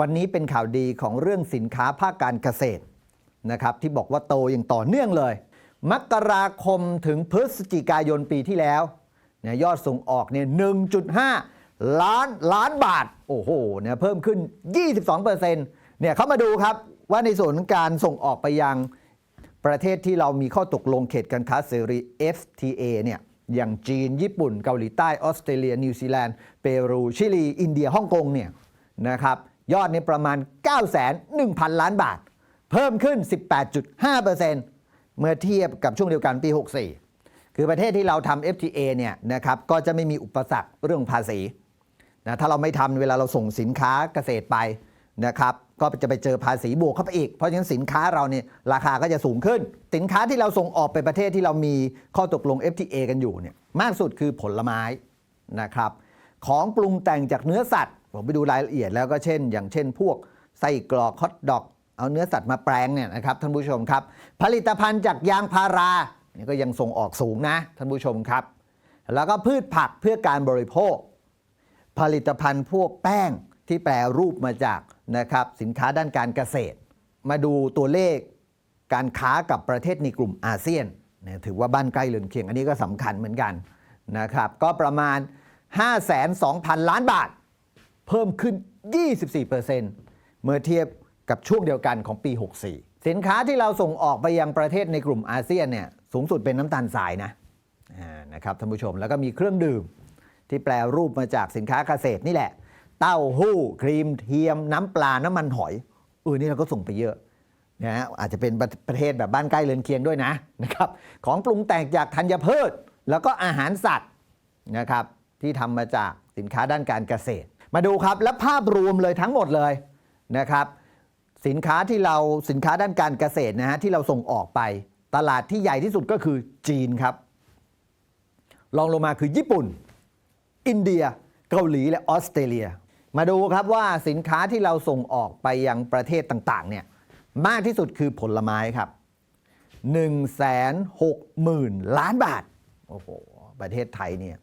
วันนี้เป็นข่าวดีของเรื่องสินค้าภาคการเกษตรนะครับที่บอกว่าโตอย่างต่อเนื่องเลย มกราคมถึงพฤศจิกายนปีที่แล้วนี่ยอดส่งออกเนี่ย1.5 ล้านล้านบาท โอ้โหเนี่ยเพิ่มขึ้น 22%เนี่ยเขามาดูครับว่าในส่วนของการส่งออกไปยังประเทศที่เรามีข้อตกลงเขตการค้าเสรี FTA เนี่ยอย่างจีน ญี่ปุ่น เกาหลีใต้ ออสเตรเลีย นิวซีแลนด์ เปรู ชิลี อินเดีย ฮ่องกงเนี่ยนะครับ ยอดนี้ประมาณ 9 1 0 0 0 ล้านบาท เพิ่มขึ้น 18.5%เมื่อเทียบกับช่วงเดียวกันปี 64 คือประเทศที่เราทำ FTA เนี่ยนะครับก็จะไม่มีอุปสรรคเรื่องภาษีนะถ้าเราไม่ทำเวลาเราส่งสินค้าเกษตรไปนะครับก็จะไปเจอภาษีบวกเข้าไปอีก เพราะฉะนั้นสินค้าเราเนี่ยราคาก็จะสูงขึ้น สินค้าที่เราส่งออกไปประเทศที่เรามีข้อตกลง FTA กันอยู่เนี่ยมากสุดคือผลไม้นะครับของปรุงแต่งจากเนื้อสัตว์ ผมไปดูรายละเอียดแล้วก็เช่น อย่างเช่น พวกไส้กรอกฮอทดอก เอาเนื้อสัตว์มาแปลงเนี่ยนะครับท่านผู้ชมครับ ผลิตภัณฑ์จากยางพาราเนี่ยก็ยังส่งออกสูงนะท่านผู้ชมครับ แล้วก็พืชผักเพื่อการบริโภค ผลิตภัณฑ์พวกแป้งที่แปรรูปมาจากนะครับสินค้าด้านการเกษตร มาดูตัวเลขการค้ากับประเทศในกลุ่มอาเซียนเนี่ยถือว่าบ้านใกล้เรือนเคียงอันนี้ก็สำคัญเหมือนกันนะครับก็ประมาณ 5 2 0 0 0 ล้านบาท เพิ่มขึ้น 24%เมื่อเทียบกับช่วงเดียวกันของปี 64 สินค้าที่เราส่งออกไปยังประเทศในกลุ่มอาเซียนเนี่ยสูงสุดเป็นน้ำตาลทรายนะนะครับท่านผู้ชมแล้วก็มีเครื่องดื่ม ที่แปลรูปมาจากสินค้าเกษตรนี่แหละ เต้าหู้ ครีมเทียม น้ำปลา น้ำมันหอยเออนี่เราก็ส่งไปเยอะนะฮะอาจจะเป็นประประเทศแบบบ้านใกล้เรือนเคียงด้วยนะนะครับของปรุงแต่งจากธัญพืช แล้วก็อาหารสัตว์นะครับที่ทำมาจากสินค้าด้านการเกษตร มาดูครับและภาพรวมเลยทั้งหมดเลยนะครับสินค้าที่เราสินค้าด้านการเกษตรนะฮะที่เราส่งออกไป ตลาดที่ใหญ่ที่สุดก็คือจีนครับรองลงมาคือญี่ปุ่น อินเดีย เกาหลีและออสเตรเลีย มาดูครับว่าสินค้าที่เราส่งออกไปยังประเทศต่างๆเนี่ยมากที่สุดคือผลไม้ครับ 1 6 0 0 0 0 ล้านบาทโอ้โหประเทศไทยเนี่ย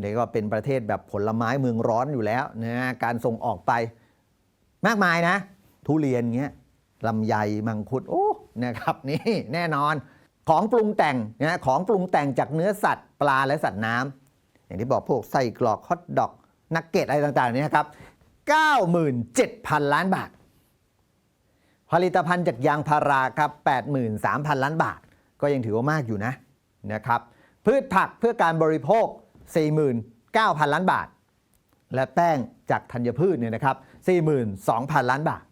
เรียว่าเป็นประเทศแบบผลไม้เมืองร้อนอยู่แล้วนะการส่งออกไปมากมายนะ ทุเรียนเงี้ยลำไยมังคุดโอ้นะครับนี่แน่นอนของปรุงแต่งนะของปรุงแต่งจากเนื้อสัตว์ปลาและสัตว์น้ำอย่างที่บอกพวกไส้กรอกฮอทดอกนักเก็ตอะไรต่างๆนี่ยครับ 97,000 ล้านบาท ผลิตภัณฑ์จากยางพาราครับ 83,000 ล้านบาท ก็ยังถือว่ามากอยู่นะนะครับพืชผักเพื่อการบริโภค 49,000 ล้านบาท และแป้งจากธัญพืชเนี่ยนะครับ42,000 ล้านบาท